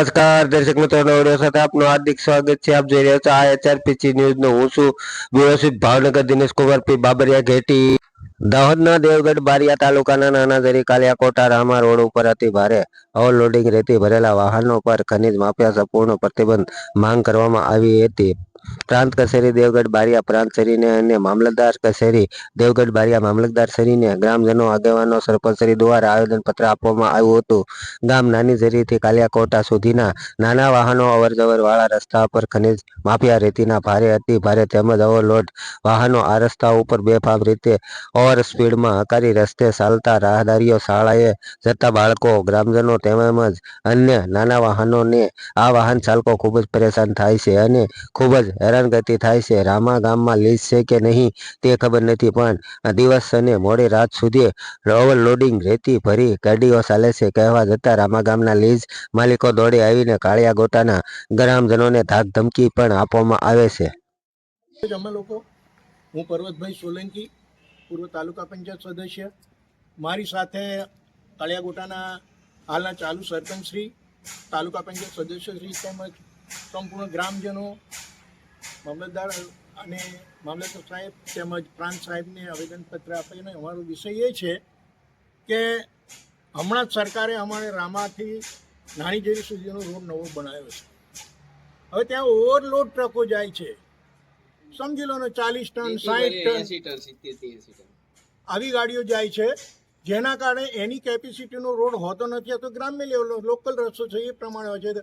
નમસ્કાર, દર્શક મિત્રો સાથે આપનું હાર્દિક સ્વાગત છે. આપ જોઈ રહ્યા છો આ એચઆરપીસી ન્યૂઝ નો હું છું વ્યવસ્થિત ભાવનગર દિનેશ કુમાર પી. બાબરિયા ઘેટી. દાહોદના દેવગઢ બારિયા તાલુકાના નાના ઝરી કાલિયા કોટા રામા રોડ ઉપર અતિ ભારે ઓવરલોડિંગ રેતી ભરેલા વાહનો પર ખનીજ માફિયા સંપૂર્ણ પ્રતિબંધ માંગ કરવામાં આવી હતી. પ્રાંત કચેરી, દેવગઢ બારિયા પ્રાંત શ્રીને અને મામલતદાર કચેરી, દેવગઢ બારિયા મામલતદાર શ્રીને ગ્રામજનો આગેવાનો સરપંચશ્રી દ્વારા આવેદનપત્ર આપવામાં આવ્યું હતું. ગામ નાની ઝરીથી કાલિયાકોટા સુધીના નાના વાહનો અવરજવર વાળા રસ્તા પર ખનિજ માફિયા રેતીના ભારે, અતિ ભારે તેમજ ઓવરલોડ વાહનો આ રસ્તા ઉપર બેફામ રીતે ઓવર સ્પીડમાં હકારી રસ્તે ચાલતા રાહદારીઓ શાળાએ જતા બાળકો, ગ્રામજનો તેમજ અન્ય નાના વાહનોને આ વાહન ચાલકો ખૂબ જ પરેશાન થાય છે અને ખૂબ જ હેરાનગતિ થાય છે. રામા ગામમાં લીઝ છે કે નહીં તે ખબર નથી, પણ દિવસ અને મોડી રાત સુધી ઓવરલોડિંગ રેતી ભરી ગાડીઓ ચાલે છે. કહેવા જતાં રામા ગામના લીઝ માલિકો દોડી આવીને કાળિયા ગોટાના ગ્રામજનોને ધાક ધમકી પણ આપવામાં આવે છે. હું પર્વતભાઈ સોલંકી, પૂર્વ તાલુકા પંચાયત સદસ્ય. મારી સાથે કાળિયાગોટાના હાલના ચાલુ સરપંચશ્રી તાલુકા પંચાયત સદસ્યશ્રી તેમજ સંપૂર્ણ ગ્રામજનો મામલતદાર અને મામલતદાર સાહેબ તેમજ પ્રાંત સાહેબને આવેદનપત્ર આપીને અમારો વિષય એ છે કે હમણાં જ સરકારે અમારે રામાથી નાની જેરી સુધીનો રોડ નવો બનાવ્યો છે. હવે ત્યાં ઓવરલોડ ટ્રકો જાય છે. સમજી લો ને ચાલીસ ટન સાઠ ટન આવી ગાડીઓ જાય છે. જેના કારણે એની કેપેસિટીનો રોડ હોતો નથી. અથવા ગ્રામ્ય લેવલનો લોકલ રસ્તો છે એ પ્રમાણે હોય છે.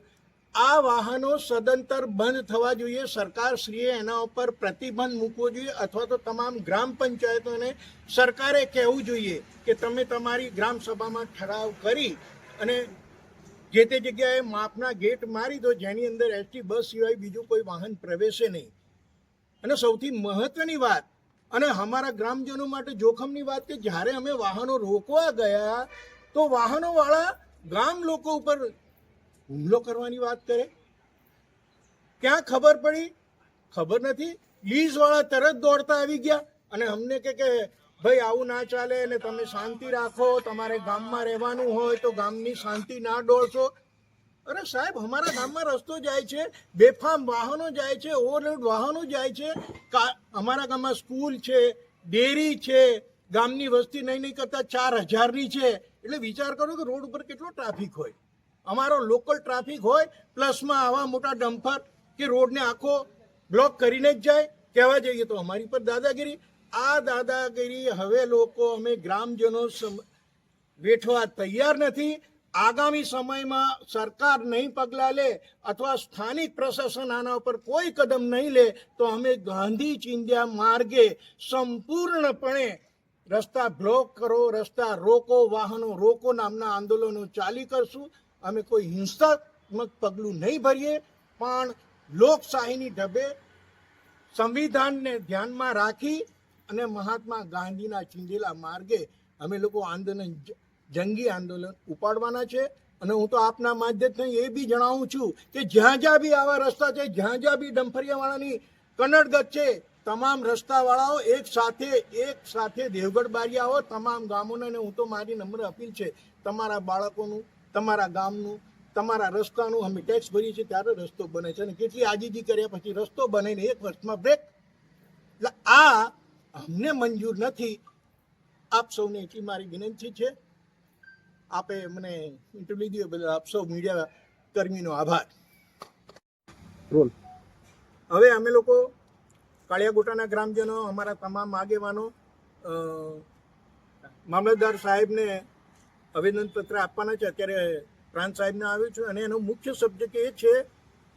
આ વાહનો સદંતર બંધ થવા જોઈએ. સરકારશ્રીએ એના ઉપર પ્રતિબંધ મૂકવો જોઈએ અથવા તો તમામ ગ્રામ પંચાયતોને સરકારે કહેવું જોઈએ કે તમે તમારી ગ્રામ સભામાં ઠરાવ કરી અને જે તે જગ્યાએ માપના ગેટ મારી દો, જેની અંદર એસટી બસ સિવાય બીજું કોઈ વાહન પ્રવેશે નહીં. અને સૌથી મહત્વની વાત, અને અમારા ગ્રામજનો માટે જોખમની વાત કે જ્યારે અમે વાહનો રોકવા ગયા, તો વાહનોવાળા ગામ લોકો ઉપર હુમલો કરવાની વાત કરે? ક્યાં ખબર પડી? ખબર નથી. લીઝવાળા તરત દોડતા આવી ગયા અને અમને કે કે, ભાઈ, આવું ના ચાલે અને તમે શાંતિ રાખો. તમારે ગામમાં રહેવાનું હોય તો ગામની શાંતિ ના દોડશો અરે સાહેબ, અમારા ગામમાં રસ્તો જાય છે, બેફામ વાહનો જાય છે, ઓવરલોડ વાહનો જાય છે. અમારા ગામમાં સ્કૂલ છે, ડેરી છે, ગામની વસ્તી નહીં નહીં કરતાં ચાર હજારની છે. એટલે વિચાર કરો કે રોડ ઉપર કેટલો ટ્રાફિક હોય. અમારો લોકલ ટ્રાફિક હોય પ્લસમાં આવા મોટા ડમ્ફર કે રોડને આખો બ્લોક કરીને જ જાય, કહેવા જઈએ તો અમારી પર દાદાગીરી. આ દાદાગીરી હવે લોકો અમે ગ્રામજનો વેઠવા તૈયાર નથી. આગામી સમયમાં સરકાર નહીં પગલાં લે અથવા સ્થાનિક પ્રશાસન આના ઉપર કોઈ કદમ નહીં લે, તો અમે ગાંધી ચિંધ્યા માર્ગે સંપૂર્ણપણે રસ્તા બ્લોક કરો, રસ્તા રોકો, વાહનો રોકો નામના આંદોલનો ચાલી કરશું. અમે કોઈ હિંસાત્મક પગલું નહીં ભરીએ, પણ લોકશાહીની ઢબે સંવિધાનને ધ્યાનમાં રાખી અને મહાત્મા ગાંધીના ચીંધેલા માર્ગે અમે લોકો આંદોલન, જંગી આંદોલન ઉપાડવાના છે. અને હું તો આપના માધ્યમથી એ બી જણાવું છું કે જ્યાં જ્યાં બી આવા રસ્તા છે, જ્યાં જ્યાં બી ડંફરિયાવાળાની કન્નડગત છે, તમામ રસ્તાવાળાઓ એક સાથે એક સાથે દેવગઢ બારિયાઓ તમામ ગામોને. હું તો મારી નમ્ર અપીલ છે, તમારા બાળકોનું તમારા ગામનું તમારા રસ્તાનું અમે ટેક્સ ભરીએ છીએ ત્યારે રસ્તો બને છે. અને કેટલી આજીજી કર્યા પછી રસ્તો બનાવીને એક વર્ષમાં બ્રેક એટલે આ અમને મંજૂર નથી. આપ સૌને એટલી મારી વિનંતી છે. આપે મને ઇન્ટરવ્યુ દીધો બદલ આપ સૌ મીડિયા કર્મીનો આભાર. રોલ. હવે અમે લોકો કાળિયાગોટાના ગ્રામજનો અમારા તમામ આગેવાનો મામલતદાર સાહેબને આવેદનપત્ર આપવાના છે. અત્યારે પ્રાંત સાહેબને આવ્યું છે અને એનો મુખ્ય સબ્જેક્ટ એ છે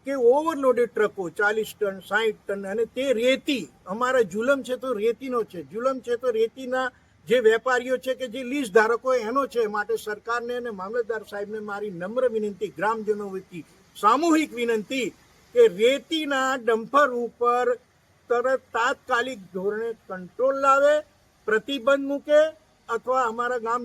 કે ઓવરલોડેડ ટ્રકો ચાલીસ ટન સાઠ ટન અને તે રેતી. અમારા જુલમ છે તો રેતીનો છે. જુલમ છે તો રેતીના જે વેપારીઓ છે કે જે લીઝ ધારકો એનો છે. માટે સરકારને અને મામલતદાર સાહેબને મારી નમ્ર વિનંતી, ગ્રામજનો વતી, સામૂહિક વિનંતી કે રેતીના ડમ્ફર ઉપર તરત તાત્કાલિક ધોરણે કંટ્રોલ લાવે, પ્રતિબંધ મૂકે અથવા અમારા ગામ